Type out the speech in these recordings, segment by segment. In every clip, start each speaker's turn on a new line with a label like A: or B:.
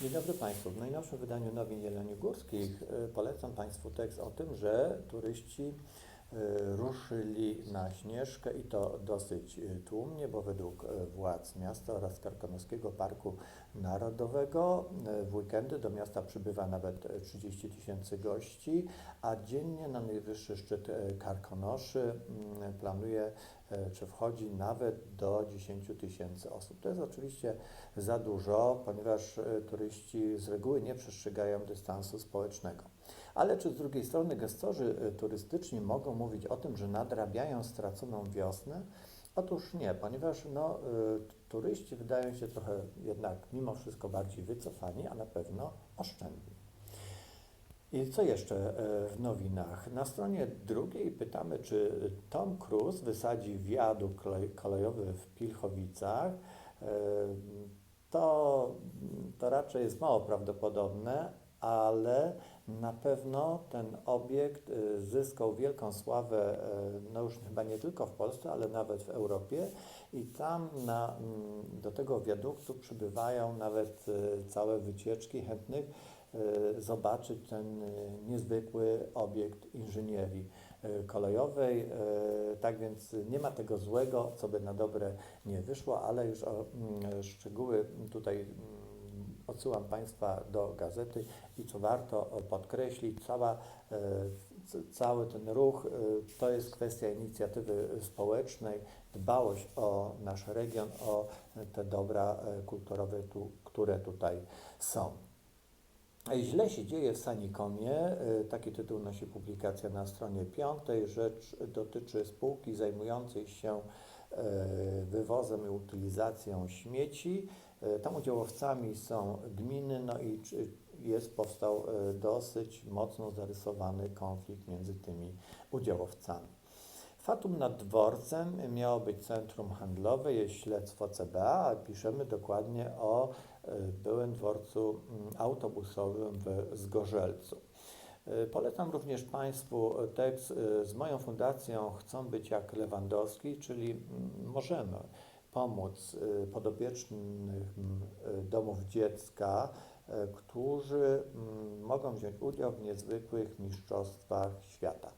A: Dzień dobry Państwu. W najnowszym wydaniu Nowin Jeleniogórskich e, polecam Państwu tekst o tym, że turyści ruszyli na Śnieżkę i to dosyć e, tłumnie, bo według e, władz miasta oraz Karkonoskiego Parku Narodowego w weekendy do miasta przybywa nawet e, 30 tysięcy gości, a dziennie na najwyższy szczyt Karkonoszy mm, planuje czy wchodzi nawet do 10 tysięcy osób. To jest oczywiście za dużo, ponieważ turyści z reguły nie przestrzegają dystansu społecznego. Ale czy z drugiej strony gestorzy e, turystyczni mogą mówić o tym, że nadrabiają straconą wiosnę? Otóż nie, ponieważ no, y, turyści wydają się trochę jednak mimo wszystko bardziej wycofani, a na pewno oszczędni. I co jeszcze e, w nowinach? Na stronie drugiej pytamy, czy Tom Cruise wysadzi wiadukt kolej- kolejowy w Pilchowicach. To, to raczej jest mało prawdopodobne, ale na pewno ten obiekt e, zyskał wielką sławę, e, no już chyba nie tylko w Polsce, ale nawet w Europie i tam na, mm, do tego wiaduktu przybywają nawet e, całe wycieczki chętnych zobaczyć ten niezwykły obiekt inżynierii kolejowej. Tak więc nie ma tego złego, co by na dobre nie wyszło, ale już o mm, szczegóły tutaj mm, odsyłam Państwa do gazety i co warto podkreślić, cała, e, cały ten ruch e, to jest kwestia inicjatywy społecznej, dbałość o nasz region, o te dobra e, kulturowe, tu, które tutaj są. Źle się dzieje w Sanikomie. Taki tytuł nosi publikacja na stronie piątej. Rzecz dotyczy spółki zajmującej się wywozem i utylizacją śmieci. Y, Tam udziałowcami są gminy, no i jest powstał y, dosyć mocno zarysowany konflikt między tymi udziałowcami. Fatum nad dworcem miało być centrum handlowe, jest śledztwo CBA, a piszemy dokładnie o byłym dworcu mm, autobusowym w Zgorzelcu. Y, Polecam również Państwu tekst y, z moją fundacją Chcą być jak Lewandowski, czyli mm, możemy pomóc y, podopiecznym domów dziecka, którzy mm, mogą wziąć udział w niezwykłych mistrzostwach świata.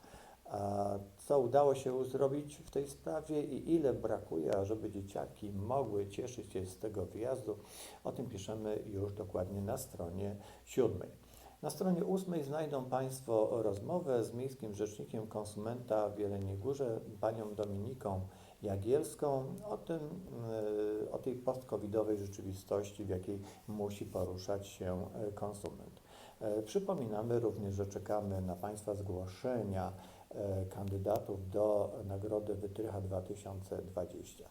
A: Co udało się zrobić w tej sprawie i ile brakuje, ażeby dzieciaki mogły cieszyć się z tego wyjazdu, o tym piszemy już dokładnie na stronie siódmej. Na stronie ósmej znajdą Państwo rozmowę z Miejskim Rzecznikiem Konsumenta w Jeleniej Górze, panią Dominiką Jagielską, o tym, y, o tej post-covidowej rzeczywistości, w jakiej musi poruszać się y, konsument. E, Przypominamy również, że czekamy na Państwa zgłoszenia e, kandydatów do Nagrody Wytrycha 2020.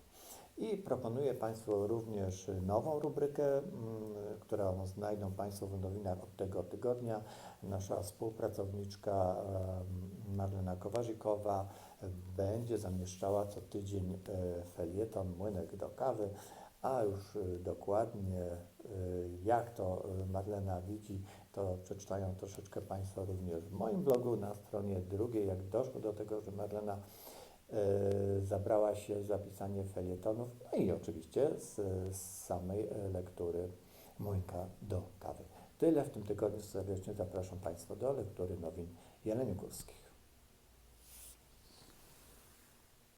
A: I proponuję Państwu również nową rubrykę, mm, którą znajdą Państwo w nowinach od tego tygodnia. Nasza współpracowniczka em, Marlena Kowarzikowa będzie zamieszczała co tydzień e, felieton Młynek do kawy, a już e, dokładnie e, jak to Marlena widzi, to przeczytają troszeczkę Państwo również w moim blogu na stronie drugiej, jak doszło do tego, że Marlena zabrała się za pisanie felietonów, no i oczywiście z, z samej e, lektury Młynka do kawy. Tyle w tym tygodniu. Serdecznie zapraszam Państwa do lektury nowin jeleniogórskich.